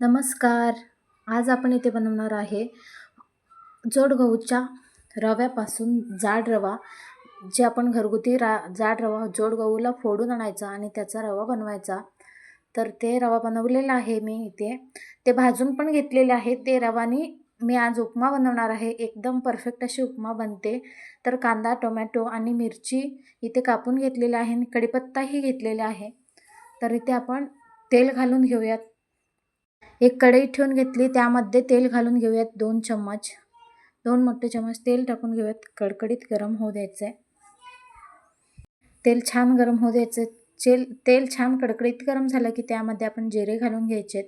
नमस्कार. आज आपण इथे बनवणार आहे जोड गहूच्या रव्यापासून जाड रवा जे आपण घरगुती रा जाड रवा जोड गहूला फोडून आणायचा आणि त्याचा रवा बनवायचा. तर ते रवा बनवलेला आहे मी इथे. ते भाजून पण घेतलेले आहे ते रवानी मी आज उपमा बनवणार आहे. एकदम परफेक्ट अशी उपमा बनते. तर कांदा टोमॅटो आणि मिरची इथे कापून घेतलेले आहे आणि कढीपत्ताही घेतलेला आहे. तर इथे आपण तेल घालून घेऊयात. एक कढई ठेवून घेतली त्यामध्ये तेल घालून घेऊयात दोन चम्मच. दोन मोठे चम्मच तेल टाकून घेऊयात कडकडीत गरम होऊ द्यायचं आहे तेल छान गरम होऊ द्यायचं तेल तेल छान कडकडीत गरम झालं की त्यामध्ये आपण जिरे घालून घ्यायचे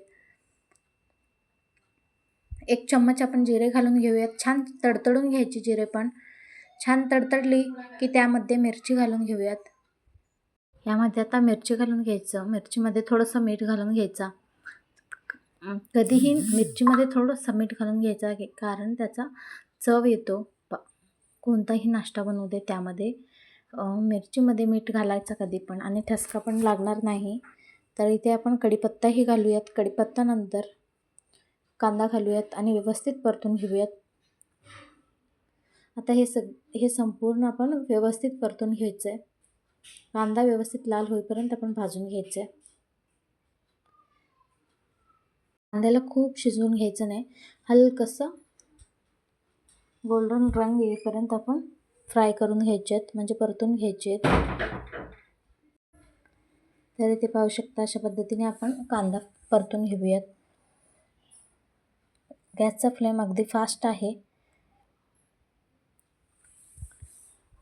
एक चम्मच आपण जिरे घालून घेऊयात. छान तडतडून घ्यायचे जिरे पण. छान तडतडली की त्यामध्ये मिरची घालून घेऊयात. यामध्ये आता मिरची घालून घ्यायचं. मिरचीमध्ये थोडंसं मीठ घालून घ्यायचा. कधीही मिरचीमध्ये थोडं मीठ घालून घ्यायचं आहे कारण त्याचा चव येतो. प कोणताही नाश्ता बनवू दे त्यामध्ये. मिरचीमध्ये मीठ घालायचं कधी पण आणि ठसका पण लागणार नाही. तर इथे आपण कढीपत्ताही घालूयात. कढीपत्तानंतर कांदा घालूयात आणि व्यवस्थित परतून घेऊयात. आता हे सग हे संपूर्ण आपण व्यवस्थित परतून घ्यायचं आहे कांदा व्यवस्थित लाल होईपर्यंत आपण भाजून घ्यायचं आहे कांद्याला खूप शिजवून घ्यायचं नाही. हलकंसं गोल्डन रंग येईपर्यंत आपण फ्राय करून घ्यायचे आहेत म्हणजे परतून घ्यायचे आहेत तर इथे पाहू शकता अशा पद्धतीने आपण कांदा परतून घेऊयात. गॅसचा फ्लेम अगदी फास्ट आहे.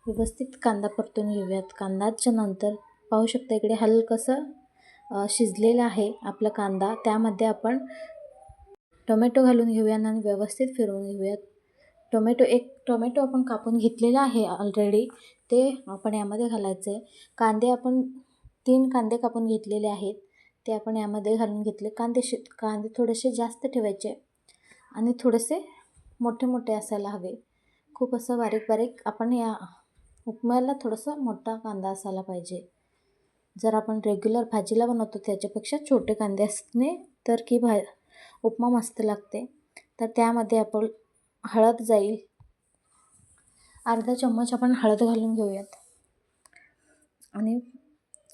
व्यवस्थित कांदा परतून घेऊयात. कांदाच्या नंतर पाहू शकता इकडे हलकंसं शिजलेला आहे आपला कांदा. त्यामध्ये आपण टोमॅटो घालून घेऊया आणि व्यवस्थित फिरवून घेऊयात. टोमॅटो एक टोमॅटो आपण कापून घेतलेला आहे ऑलरेडी ते आपण यामध्ये घालायचं आहे. कांदे आपण तीन कांदे कापून घेतलेले आहेत. ते आपण यामध्ये घालून घेतले. कांदे शि कांदे थोडेसे जास्त ठेवायचे आणि थोडेसे मोठे मोठे असायला हवे. खूप असं बारीक बारीक आपण या उपम्याला थोडंसं मोठा कांदा असायला पाहिजे. जर आपण रेग्युलर भाजीला बनवतो त्याच्यापेक्षा छोटे कांदे असणे तर की भा उपमा मस्त लागते. तर त्यामध्ये आपण हळद जाईल. अर्धा चम्मच आपण हळद घालून घेऊयात. आणि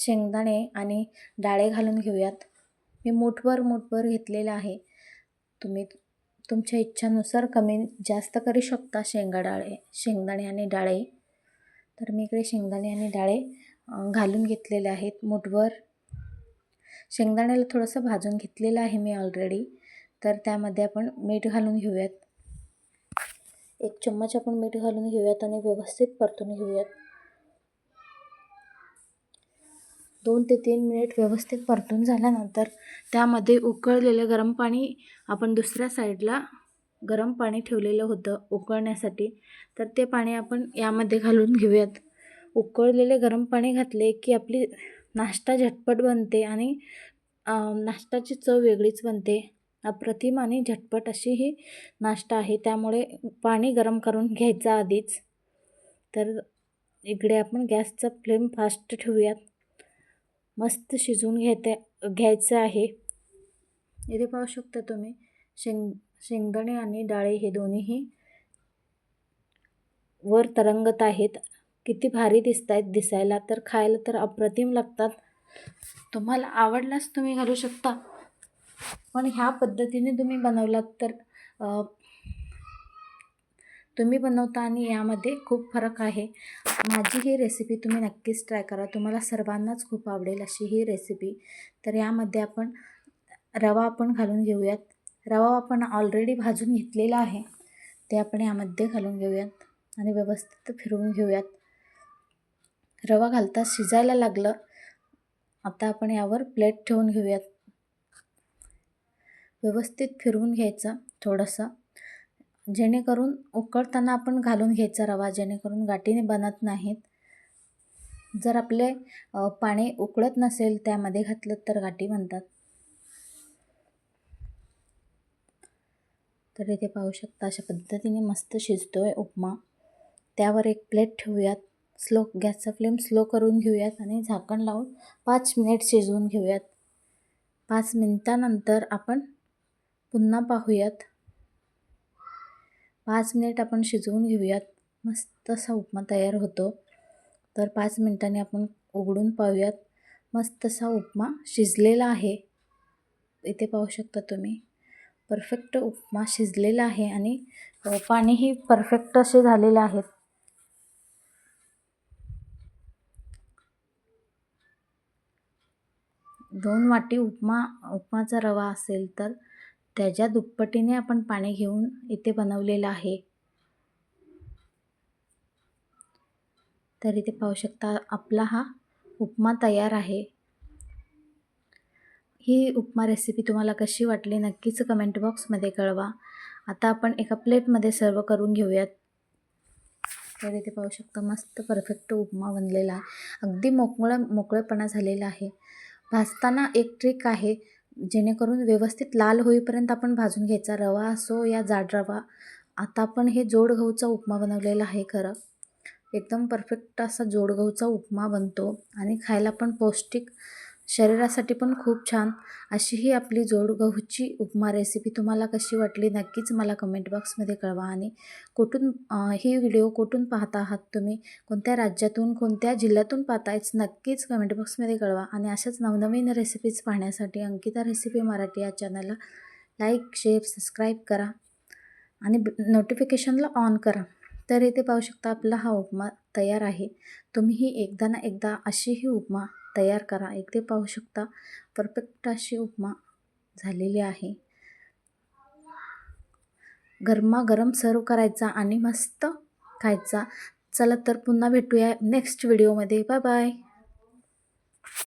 शेंगदाणे आणि डाळे घालून घेऊयात. मी मूठभर मूठभर घेतलेलं आहे. तुम्ही तुमच्या इच्छानुसार कमी जास्त करू शकता शेंगा डाळे शेंगदाणे आणि डाळे. तर मी इकडे शेंगदाणे आणि डाळे घालून घेतलेले आहेत. मुठभर शेंगदाण्याला थोडंसं भाजून घेतलेलं आहे मी ऑलरेडी तर त्यामध्ये आपण मीठ घालून घेऊयात. एक चम्मच आपण मीठ घालून घेऊयात आणि व्यवस्थित परतून घेऊयात. दोन ते तीन मिनिट व्यवस्थित परतून झाल्यानंतर त्यामध्ये उकळलेलं गरम पाणी आपण दुसऱ्या साईडला गरम पाणी ठेवलेलं होतं उकळण्यासाठी. तर ते पाणी आपण यामध्ये घालून घेऊयात. उकळलेले गरम पाणी घातले की आपली नाश्ता झटपट बनते आणि नाश्त्याची चव वेगळीच बनते. अप्रतिम आणि झटपट अशी ही नाश्ता आहे. त्यामुळे पाणी गरम करून घ्यायचं आधीच. तर इकडे आपण गॅसचा फ्लेम फास्ट ठेवूयात. मस्त शिजवून घेते घ्यायचं आहे. इथे पाहू शकता तुम्ही शेंग शेंगदाणे आणि डाळे हे दोन्हीही वर तरंगत आहेत. किती भारी दिसत आहेत दिसायला तर खायला तर अप्रतिम लागतात. तुम्हाला आवडल्यास तुम्ही घालू शकता. पण ह्या पद्धतीने तुम्ही बनवलात तर तुम्ही बनवता आणि यामध्ये खूप फरक आहे. माझी ही रेसिपी तुम्ही नक्कीच ट्राय करा. तुम्हाला सर्वांनाच खूप आवडेल अशी ही रेसिपी तर यामध्ये आपण रवा आपण घालून घेऊयात. रवा आपण ऑलरेडी भाजून घेतलेला आहे. ते आपण यामध्ये घालून घेऊयात आणि व्यवस्थित फिरवून घेऊयात. रवा घालता शिजायला लागलं. आता आपण यावर प्लेट ठेवून घेऊयात. व्यवस्थित फिरवून घ्यायचं थोडंसं. जेणेकरून उकळताना आपण घालून घ्यायचा रवा जेणेकरून गाठीने बनत नाहीत. जर आपले पाणी उकळत नसेल त्यामध्ये घातलं तर गाठी बनतात. तर इथे पाहू शकता अशा पद्धतीने मस्त शिजतो आहे उपमा. त्यावर एक प्लेट ठेवूयात. स्लो गॅसचा फ्लेम स्लो करून घेऊयात आणि झाकण लावून पाच मिनिट शिजवून घेऊयात. पाच मिनटानंतर आपण पुन्हा पाहूयात. पाच मिनिट आपण शिजवून घेऊयात. मस्त असा उपमा तयार होतो. तर पाच मिनिटांनी आपण उघडून पाहूयात. मस्त असा उपमा शिजलेला आहे. इथे पाहू शकता तुम्ही. परफेक्ट उपमा शिजलेला आहे आणि पाणीही परफेक्ट असे झालेले आहेत दोन वाटी उपमा उपमाचा रवा असेल तर त्याच्या दुप्पटीने आपण पाणी घेऊन इथे बनवलेलं आहे. तर इथे पाहू शकता आपला हा उपमा तयार आहे. ही उपमा रेसिपी तुम्हाला कशी वाटली नक्कीच कमेंट बॉक्समध्ये कळवा. आता आपण एका प्लेटमध्ये सर्व करून घेऊयात. तर इथे पाहू शकता मस्त परफेक्ट उपमा बनलेला आहे. अगदी मोकळं मोकळेपणा झालेला आहे. भाजताना एक ट्रिक आहे जेणेकरून व्यवस्थित लाल होईपर्यंत आपण भाजून घ्यायचा रवा असो या जाड रवा. आता आपण हे जोड गहूचा उपमा बनवलेला आहे खरं. एकदम परफेक्ट असा जोडगहूचा उपमा बनतो आणि खायला पण पौष्टिक शरीरासाठी पण खूप छान. अशी ही आपली जोड गहूची उपमा रेसिपी तुम्हाला कशी वाटली नक्कीच मला कमेंट बॉक्समध्ये कळवा. आणि कुठून ही व्हिडिओ कुठून पाहता आहात तुम्ही? कोणत्या राज्यातून कोणत्या जिल्ह्यातून पाहतायच नक्कीच कमेंट बॉक्समध्ये कळवा. आणि अशाच नवनवीन रेसिपीज पाहण्यासाठी अंकिता रेसिपी मराठी या चॅनलला लाईक शेअर सबस्क्राईब करा. आणि नोटिफिकेशनला ऑन करा. तर इथे पाहू शकता आपला हा उपमा तयार आहे. तुम्हीही एकदा ना एकदा अशी ही उपमा तयार करा. इथे पाहू शकता परफेक्ट अशी उपमा झालेली आहे. गरमागरम सर्व करायचा आणि मस्त खायचा. चला तर पुन्हा भेटूया नेक्स्ट व्हिडिओमध्ये बाय बाय